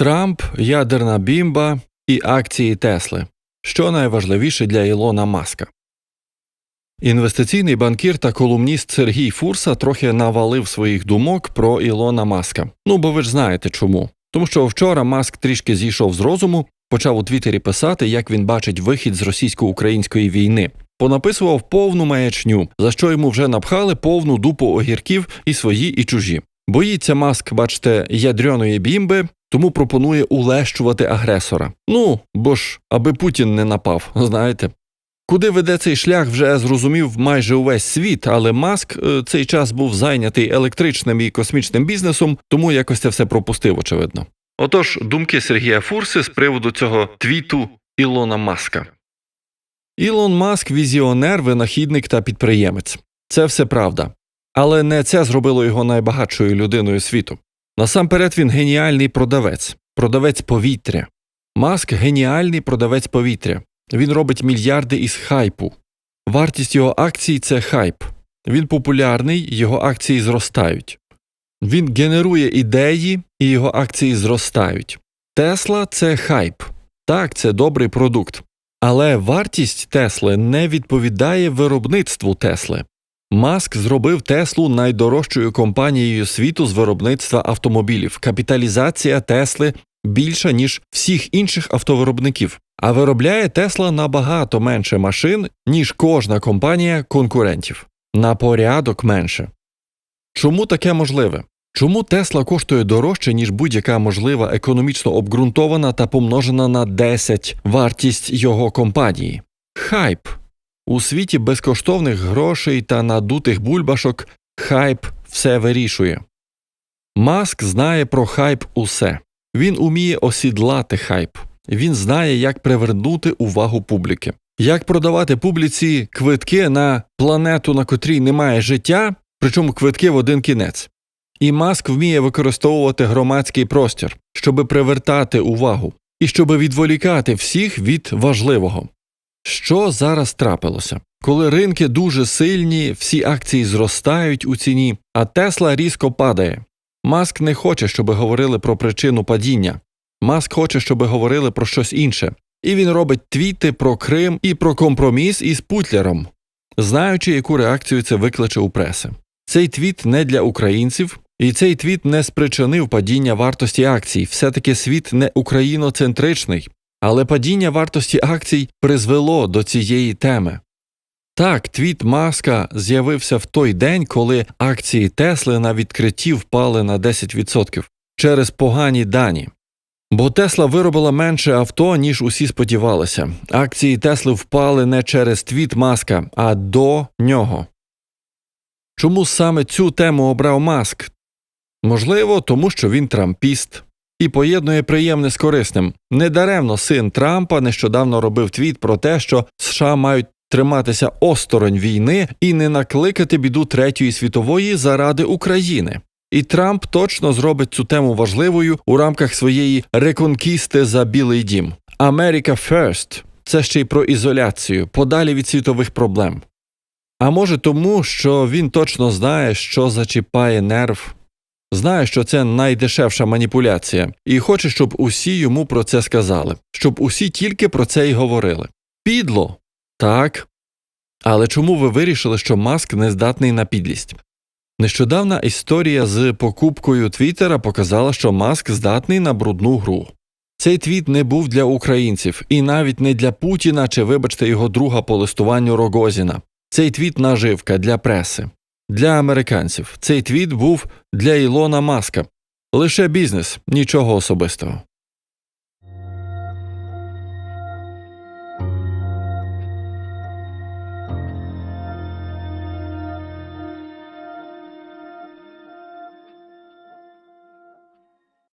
Трамп, ядерна бімба і акції Тесли. Що найважливіше для Ілона Маска? Інвестиційний банкір та колумніст Сергій Фурса трохи навалив своїх думок про Ілона Маска. Ну бо ви ж знаєте чому. Тому що вчора Маск трішки зійшов з розуму, почав у Твіттері писати, як він бачить вихід з російсько-української війни. Понаписував повну маячню, за що йому вже напхали повну дупу огірків і свої, і чужі. Боїться маск, бачите, ядрьоної бімби, тому пропонує улещувати агресора. Ну, бо ж, аби Путін не напав, знаєте. Куди веде цей шлях, вже зрозумів майже увесь світ, але Маск е, цей час був зайнятий електричним і космічним бізнесом, тому якось це все пропустив, очевидно. Отож, думки Сергія Фурси з приводу цього твіту Ілона Маска. Ілон Маск візіонер, винахідник та підприємець. Це все правда. Але не це зробило його найбагатшою людиною світу. Насамперед він геніальний продавець, продавець повітря. Маск геніальний продавець повітря. Він робить мільярди із хайпу. Вартість його акцій це хайп. Він популярний, його акції зростають. Він генерує ідеї, і його акції зростають. Тесла це хайп. Так, це добрий продукт. Але вартість Тесли не відповідає виробництву Тесли. Маск зробив Теслу найдорожчою компанією світу з виробництва автомобілів. Капіталізація Тесли більша, ніж всіх інших автовиробників. А виробляє Тесла набагато менше машин, ніж кожна компанія конкурентів. На порядок менше. Чому таке можливе? Чому Тесла коштує дорожче, ніж будь-яка можлива економічно обґрунтована та помножена на 10 вартість його компанії? Хайп. У світі безкоштовних грошей та надутих бульбашок хайп все вирішує. Маск знає про хайп усе. Він уміє осідлати хайп. Він знає, як привернути увагу публіки, як продавати публіці квитки на планету, на котрій немає життя, причому квитки в один кінець. І Маск вміє використовувати громадський простір, щоб привертати увагу і щоб відволікати всіх від важливого. Що зараз трапилося? Коли ринки дуже сильні, всі акції зростають у ціні, а Тесла різко падає. Маск не хоче, щоб говорили про причину падіння. Маск хоче, щоб говорили про щось інше. І він робить твіти про Крим і про компроміс із Путлером, знаючи, яку реакцію це викличе у преси. Цей твіт не для українців, і цей твіт не спричинив падіння вартості акцій. Все таки світ не україноцентричний, але падіння вартості акцій призвело до цієї теми. Так, твіт Маска з'явився в той день, коли акції Тесли на відкритті впали на 10% через погані дані. Бо Тесла виробила менше авто, ніж усі сподівалися. Акції Тесли впали не через твіт Маска, а до нього. Чому саме цю тему обрав Маск? Можливо, тому що він трампіст і поєднує приємне з корисним. Недаремно син Трампа нещодавно робив твіт про те, що США мають триматися осторонь війни і не накликати біду Третьої світової заради України. І Трамп точно зробить цю тему важливою у рамках своєї реконкісти за Білий Дім. America First – це ще й про ізоляцію, подалі від світових проблем. А може тому, що він точно знає, що зачіпає нерв, знає, що це найдешевша маніпуляція, і хоче, щоб усі йому про це сказали, щоб усі тільки про це й говорили. Підло. Так. Але чому ви вирішили, що маск не здатний на підлість? Нещодавна історія з покупкою Твіттера показала, що Маск здатний на брудну гру. Цей твіт не був для українців і навіть не для Путіна чи, вибачте, його друга по листуванню Рогозіна. Цей твіт наживка для преси, для американців. Цей твіт був для Ілона Маска. Лише бізнес, нічого особистого.